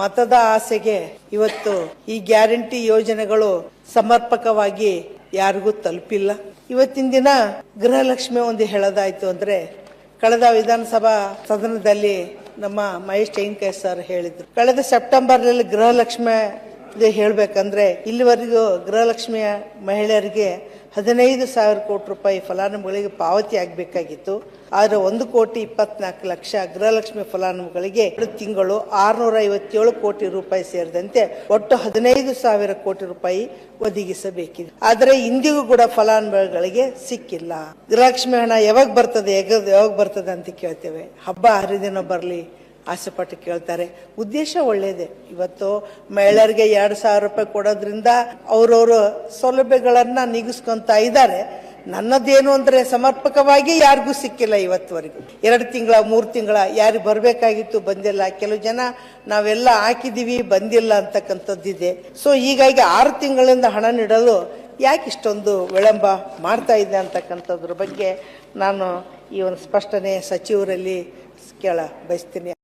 ಮತದ ಆಸೆಗೆ ಇವತ್ತು ಈ ಗ್ಯಾರಂಟಿ ಯೋಜನೆಗಳು ಸಮರ್ಪಕವಾಗಿ ಯಾರಿಗೂ ತಲುಪಿಲ್ಲ. ಇವತ್ತಿನ ದಿನ ಗೃಹಲಕ್ಷ್ಮಿ ಒಂದು ಹೇಳೋದಾಯ್ತು ಅಂದ್ರೆ ಕಳೆದ ವಿಧಾನಸಭಾ ಸದನದಲ್ಲಿ ನಮ್ಮ ಮಹೇಶ್ ಟೈಂಕೇಶ್ ಸರ್ ಹೇಳಿದ್ರು. ಕಳೆದ ಸೆಪ್ಟೆಂಬರ್ನಲ್ಲಿ ಗೃಹಲಕ್ಷ್ಮಿ ಇದು ಹೇಳಬೇಕಂದ್ರೆ ಇಲ್ಲಿವರೆಗೂ ಗೃಹಲಕ್ಷ್ಮಿಯ ಮಹಿಳೆಯರಿಗೆ ಹದಿನೈದು ಸಾವಿರ ಕೋಟಿ ರೂಪಾಯಿ ಫಲಾನುಭವಿಗಳಿಗೆ ಪಾವತಿ ಆಗಬೇಕಾಗಿತ್ತು. ಆದರೆ ಒಂದು ಕೋಟಿ ಇಪ್ಪತ್ನಾಲ್ಕು ಲಕ್ಷ ಗೃಹಲಕ್ಷ್ಮಿ ಫಲಾನುಭವಿಗಳಿಗೆ ಎರಡು ತಿಂಗಳು ಆರುನೂರ ಐವತ್ತೇಳು ಕೋಟಿ ರೂಪಾಯಿ ಸೇರಿದಂತೆ ಒಟ್ಟು ಹದಿನೈದು ಸಾವಿರ ಕೋಟಿ ರೂಪಾಯಿ ಒದಗಿಸಬೇಕಿದೆ. ಆದರೆ ಇಂದಿಗೂ ಕೂಡ ಫಲಾನುಭವಿಗಳಿಗೆ ಸಿಕ್ಕಿಲ್ಲ. ಗೃಹಲಕ್ಷ್ಮಿ ಹಣ ಯಾವಾಗ ಬರ್ತದೆ ಯಾವಾಗ ಬರ್ತದೆ ಅಂತ ಕೇಳ್ತೇವೆ. ಹಬ್ಬ ಹರಿದಿನ ಬರಲಿ ಆಸೆ ಪಟ್ಟು ಕೇಳ್ತಾರೆ. ಉದ್ದೇಶ ಒಳ್ಳೇದೆ. ಇವತ್ತು ಮಹಿಳೆಯರಿಗೆ ಎರಡು ಸಾವಿರ ರೂಪಾಯಿ ಕೊಡೋದ್ರಿಂದ ಅವ್ರವ್ರ ಸೌಲಭ್ಯಗಳನ್ನ ನೀಗಿಸ್ಕೊಂತ ಇದ್ದಾರೆ. ನನ್ನದೇನು ಅಂದ್ರೆ ಸಮರ್ಪಕವಾಗಿ ಯಾರಿಗೂ ಸಿಕ್ಕಿಲ್ಲ ಇವತ್ತುವರೆಗೂ. ಎರಡು ತಿಂಗಳ, ಮೂರು ತಿಂಗಳ ಯಾರಿಗೆ ಬರಬೇಕಾಗಿತ್ತು, ಬಂದಿಲ್ಲ. ಕೆಲವು ಜನ ನಾವೆಲ್ಲ ಹಾಕಿದೀವಿ, ಬಂದಿಲ್ಲ ಅಂತಕ್ಕಂಥದ್ದಿದೆ. ಸೊ ಹೀಗಾಗಿ ಆರು ತಿಂಗಳಿಂದ ಹಣ ನೀಡಲು ಯಾಕೆ ಇಷ್ಟೊಂದು ವಿಳಂಬ ಮಾಡ್ತಾ ಇದೆ ಅಂತಕ್ಕಂಥದ್ರ ಬಗ್ಗೆ ನಾನು ಈ ಒಂದು ಸ್ಪಷ್ಟನೆ ಸಚಿವರಲ್ಲಿ ಕೇಳ ಬಯಸ್ತೀನಿ.